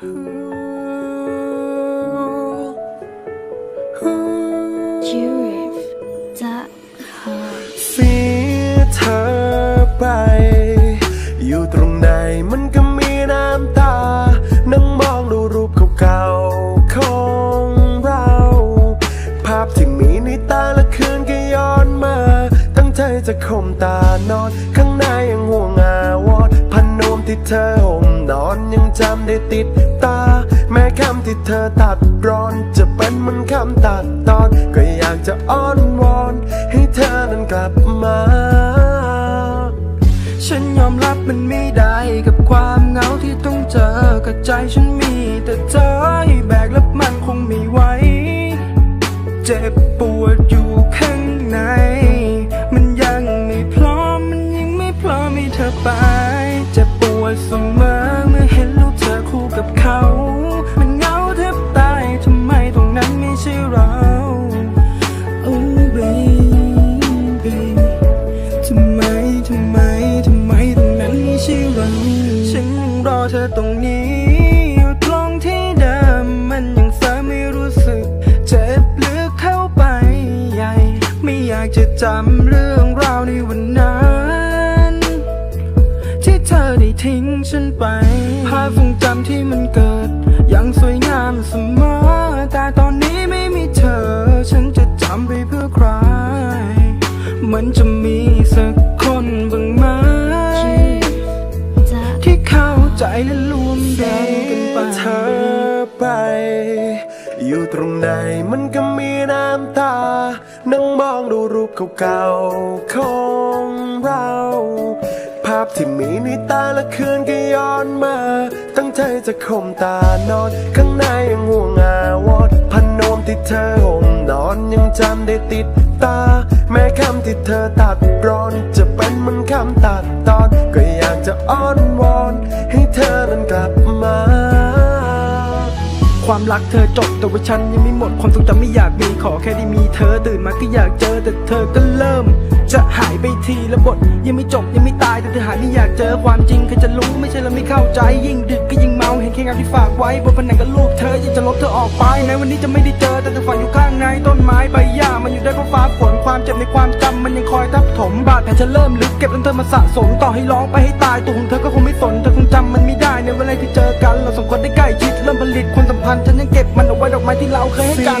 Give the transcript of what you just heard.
เสียเธอไป อยู่ตรงไหนมันก็มีน้ำตา นั่งมองดูรูปเก่าๆเรา ภาพที่มีในตาละคืนก็ย้อนมา ตั้งใจจะข่มตานอน ข้างในยังห่วง ที่เธอห่มนอนยังจำได้ติดตา แม้คำที่เธอตัดร้อน จะเป็นเหมันคำตัดตอน ก็อยากจะอ้อนวอน ให้เธอนั้นกลับมา ฉันยอมรับมันไม่ได้กับความเหงาที่ต้องเจอกับใจฉันมีแต่เธอให้แบกแล้วมันคงไม่ไหว เจ็บ เธอตรงนี้ อยู่ตรงที่เดิมมันยังเสไม่รู้สึก เจ็บลึกเข้าไปใหญ่ ไม่อยากจะจำเรื่องราวในวันนั้น ที่เธอได้ทิ้งฉันไป ภาพทรงจำที่มันเกิด ยังสวยงามเสมอ แต่ตอนนี้ไม่มีเธอ ฉันจะจำไปเพื่อใคร มันจะมี ใจและรวมใจกันไปเธอไป อยู่ตรงไหนมันก็มีน้ำตา นั่งมองดูรูปเก่าๆของเรา ภาพที่มีในตาละคืนก็ย้อนมา ตั้งใจจะข่มตานอน ข้างในยังห่วงอาวรณ์พันนมที่เธอห่มนอนยังจำได้ติดตา แม้คำที่เธอตัดร้อน จะเป็นเหมันคำตัดตอน ก็อยากจะอ้อน ความรักเธอจบแต่ว่าฉันยังไม่หมดความทรงจำไม่อยากมีขอแค่ได้มีเธอตื่นมาก็อยากเจอแต่เธอก็เริ่ม จะหายไปทีละบทยังไม่จบยังไม่ตายแต่เธอหายไม่อยากเจอความจริงใครจะรู้ไม่ใช่เราไม่เข้าใจยิ่งดึกก็ยิ่งเมาเห็นแค่เงาที่ฝากไว้บนผนังกับรูปเธอยังจะลบเธอออกไปในวันนี้จะไม่ได้เจอแต่เธอฝันอยู่ข้างในต้นไม้ใบหญ้ามันอยู่ได้เพราะฟ้าฝนความเจ็บในความจำมันยังคอยทับถมบาดแผลจะเริ่มลึกเก็บจนเธอมาสะสมต่อให้ร้องไปให้ตายตัวของเธอก็คงไม่สนเธอคงจำมันไม่ได้ในเวลาที่เจอกันเราสองคนได้ พันฉันยังเก็บมันเอาไว้ดอกไม้ที่เราเคยให้กัน